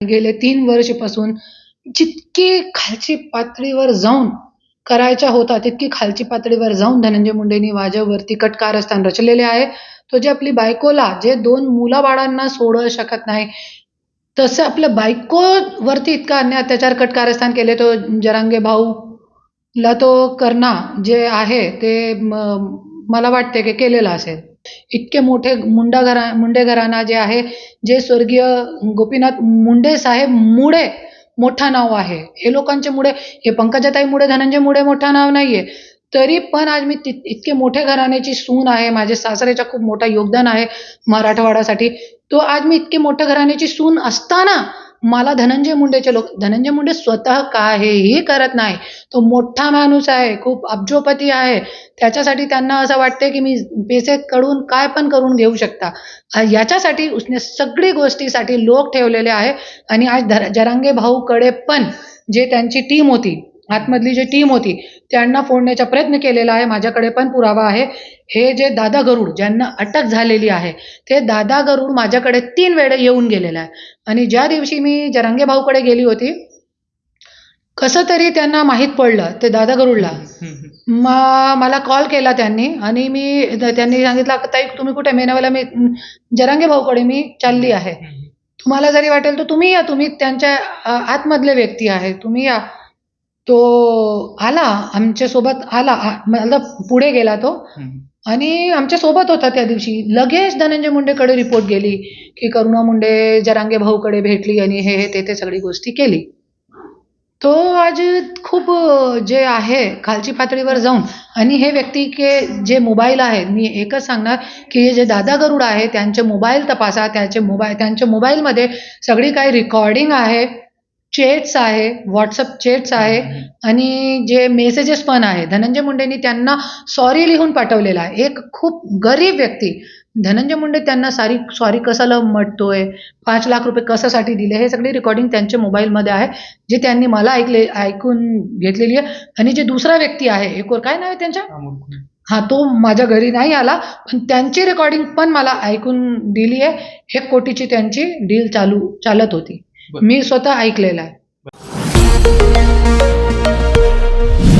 गेले तीन वर्षापासून जितकी खालची पातळीवर जाऊन करायच्या होता तितकी खालची पातळीवर जाऊन धनंजय मुंडेंनी माझ्यावरती कटकारस्थान रचलेले आहे. तो जे आपली बायकोला जे दोन मुलाबाळांना सोडू शकत नाही तसं आपल्या बायकोवरती इतका अन्याय अत्याचार कटकारस्थान केले तो जरांगे भाऊला तो करणा जे आहे ते मला वाटते की केलेलं असेल. इतके मोठे मुंडा घरा मुंडे घराणा जे आहे जे स्वर्गीय गोपीनाथ मुंडे साहेब मुडे मोठा नाव आहे. हे लोकांचे मुळे हे पंकजाताई मुळे धनंजय मुडे मोठा नाव नाही आहे तरी पण आज मी ति इतके मोठे घराण्याची सून आहे माझे सासऱ्याचा खूप मोठा योगदान आहे मराठवाड्यासाठी. तो आज मी इतके मोठ्या घराण्याची सून असताना मला धनंजय मुंडेचे लोक धनंजय मुंडे स्वतः काहीही करत नाही. तो मोठा माणूस आहे खूप अब्जोपती आहे. त्याच्यासाठी त्यांना असं वाटते की मी पैसे कडून काय पण करून घेऊ शकता. याच्यासाठी उसने सगळी गोष्टीसाठी लोक ठेवलेले आहे. आणि आज धर जरांगे भाऊकडे पण जे त्यांची टीम होती आतमधली जी टीम होती त्यांना फोडण्याचा प्रयत्न केलेला आहे. माझ्याकडे पण पुरावा आहे. हे जे दादा गरुड ज्यांना अटक झालेली आहे ते दादा गरुड माझ्याकडे तीन वेळे येऊन गेलेला आहे. आणि ज्या दिवशी मी जरांगे भाऊकडे गेली होती कसं तरी त्यांना माहीत पडलं ते दादा गरुडला मा मला कॉल केला त्यांनी आणि मी त्यांनी सांगितलं ताई तुम्ही कुठे? मेनावाला मी जरांगे भाऊकडे मी चालली आहे. तुम्हाला जरी वाटेल तर तुम्ही या तुम्ही त्यांच्या आतमधले व्यक्ती आहे तुम्ही या. तो आला आमच्यासोबत आला मतलब पुढे गेला तो. आणि आमच्यासोबत होता त्या दिवशी. लगेच धनंजय मुंडेकडे रिपोर्ट गेली की करुणा मुंडे जरांगे भाऊकडे भेटली आणि हे हे ते ते सगळी गोष्टी केली. तो आज खूप जे आहे खालची पातळीवर जाऊन आणि हे व्यक्ती के जे मोबाईल आहेत मी एकच सांगणार की हे जे दादा गरुड आहे त्यांचे मोबाईल तपासा त्यांचे मोबाईल त्यांच्या मोबाईलमध्ये सगळी काही रिकॉर्डिंग आहे. चॅट्स आहे व्हॉट्सअप चॅट्स आहे आणि जे मेसेजेस पण आहे. धनंजय मुंडेंनी त्यांना सॉरी लिहून पाठवलेलं आहे. एक खूप गरीब व्यक्ती. धनंजय मुंडे त्यांना सारी सॉरी कसाला म्हटतोय पाच लाख रुपये कशासाठी दिले? हे सगळी रेकॉर्डिंग त्यांच्या मोबाईलमध्ये आहे जे त्यांनी मला ऐकले ऐकून घेतलेली आहे. आणि जे दुसरा व्यक्ती आहे एक काय नाव आहे त्यांच्या? हा तो माझ्या घरी नाही आला पण त्यांची रेकॉर्डिंग पण मला ऐकून दिली आहे. एक कोटीची त्यांची डील चालू चालत होती. मी स्वतः ऐकलेलं आहे. you